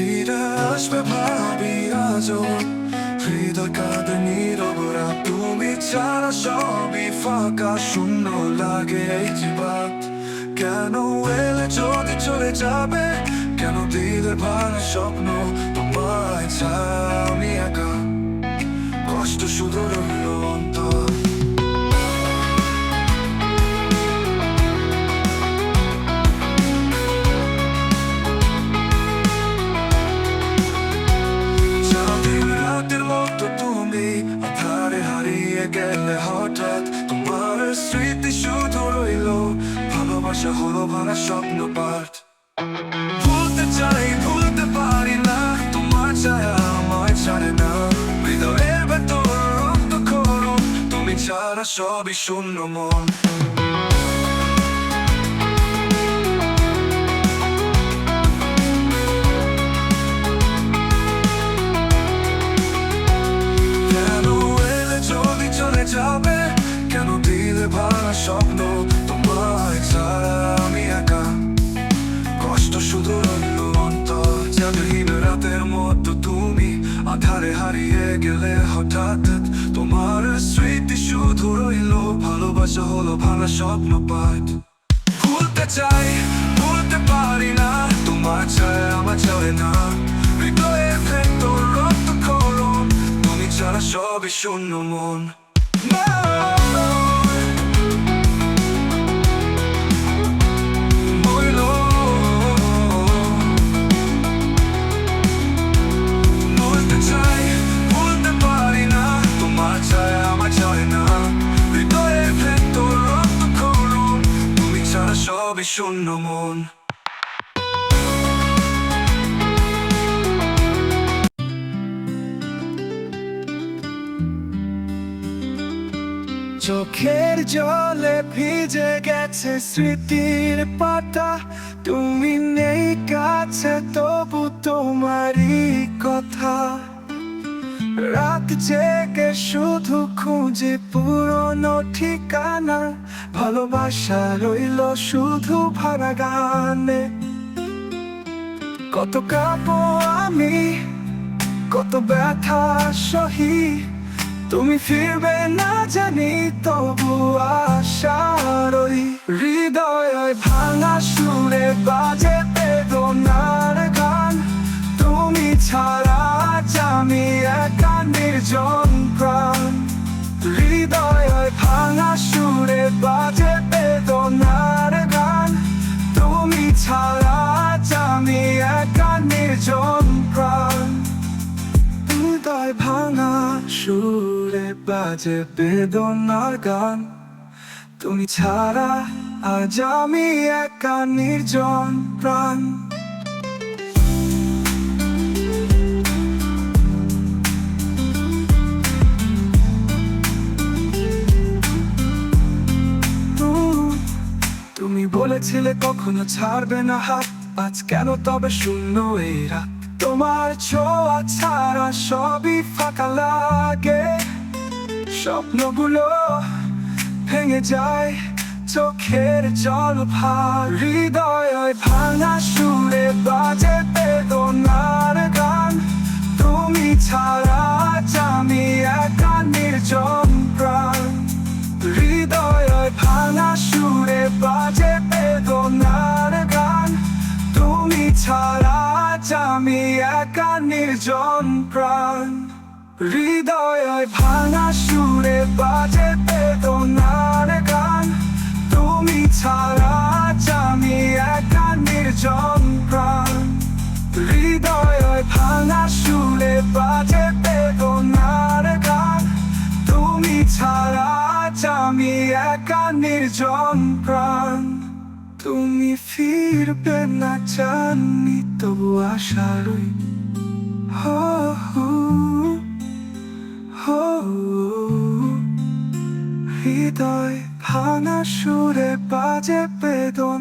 ফিরে আসবে ভাবি আজও হৃদয় কাঁদে নীরবরা তুমি ছাড়া সবই ফাঁকা, শূন্য লাগে এই জীবন কেন এলে যদি চলে যাবে? কেন দিলে ভালো স্বপ্ন? তোমায় ছাড়া আমি একা। কষ্ট শুধু রইল অন্তর। ভালোবাসা হলো ভাড়া স্বপ্ন পাঠ। ভুলতে চাই, ভুলতে পারি না, তোমার ছায়া আমায় ছাড়ে না। হৃদয়ের ভেতর রক্ত করো তুমি ছাড়া সবই শূন্য মন। কেন এলে যদি চলে আধারে হারিয়ে গেলে হঠাৎ তোমার স্মৃতি শুধু রইল, ভালোবাসা হলো ভালো স্বপ্ন পাঠ। ভুলতে চাই, ভুলতে পারি না, তোমার চায় আমার চলে না। হৃদয়ের ভেতর রক্ত করো তুমি ছাড়া সবই শূন্য মন। মইল সবই শূন্য মন। চোখের জলে ভিজে গেছে স্মৃতির পাতা। তুমি নেই কাছে, তবু তোমারই কথা। রাত জেগে শুধু খুঁজে পুরনো ঠিকানা, ভালোবাসা রইল শুধু ভাড়া গানে। কত কাঁপো আমি, কত ব্যথা সহি, তুমি ফিরবে না জানি, তবু আশারই হৃদয় ভাঙা সুরে বাজে বেদনার গান, তুমি ছাড়া নির্জন প্রাণ। হৃদয় ভাঙা সুরে বাজে বেদনার গান। তুমি ছাড়া আমি একা নির্জন প্রাণ। হৃদয় ভাঙা সুরে বাজে বেদনার গান। তুমি ছাড়া আজ আমি একা নির্জন প্রাণ। বলেছিলে কখনো ছাড়বে না হাত আজ কেন তবে শূন্য এই রাত? তোমার ছোঁয়া ছাড়া সবই ফাঁকা লাগে। স্বপ্নগুলো ভেঙে যায়, চোখের জল ভার। হৃদয় ভাঙা সুরে বাজে বেদনার গান। তুমি ছাড়া আমি একা, নির্জন ছাড়া আমি একা নির্জন প্রাণ। হৃদয় ভাঙা সুরে বাজে বেদনার গান। তুমি ছাড়া আমি একা নির্জন প্রাণ। হৃদয় ভাঙা সুরে বাজে বেদনার গান। তুমি ছাড়া আমি একা নির্জন প্রাণ। ফিরবে না জানি তবু আশারই হো হো হো। হৃদয় ভাঙা সুরে বাজে বেদন।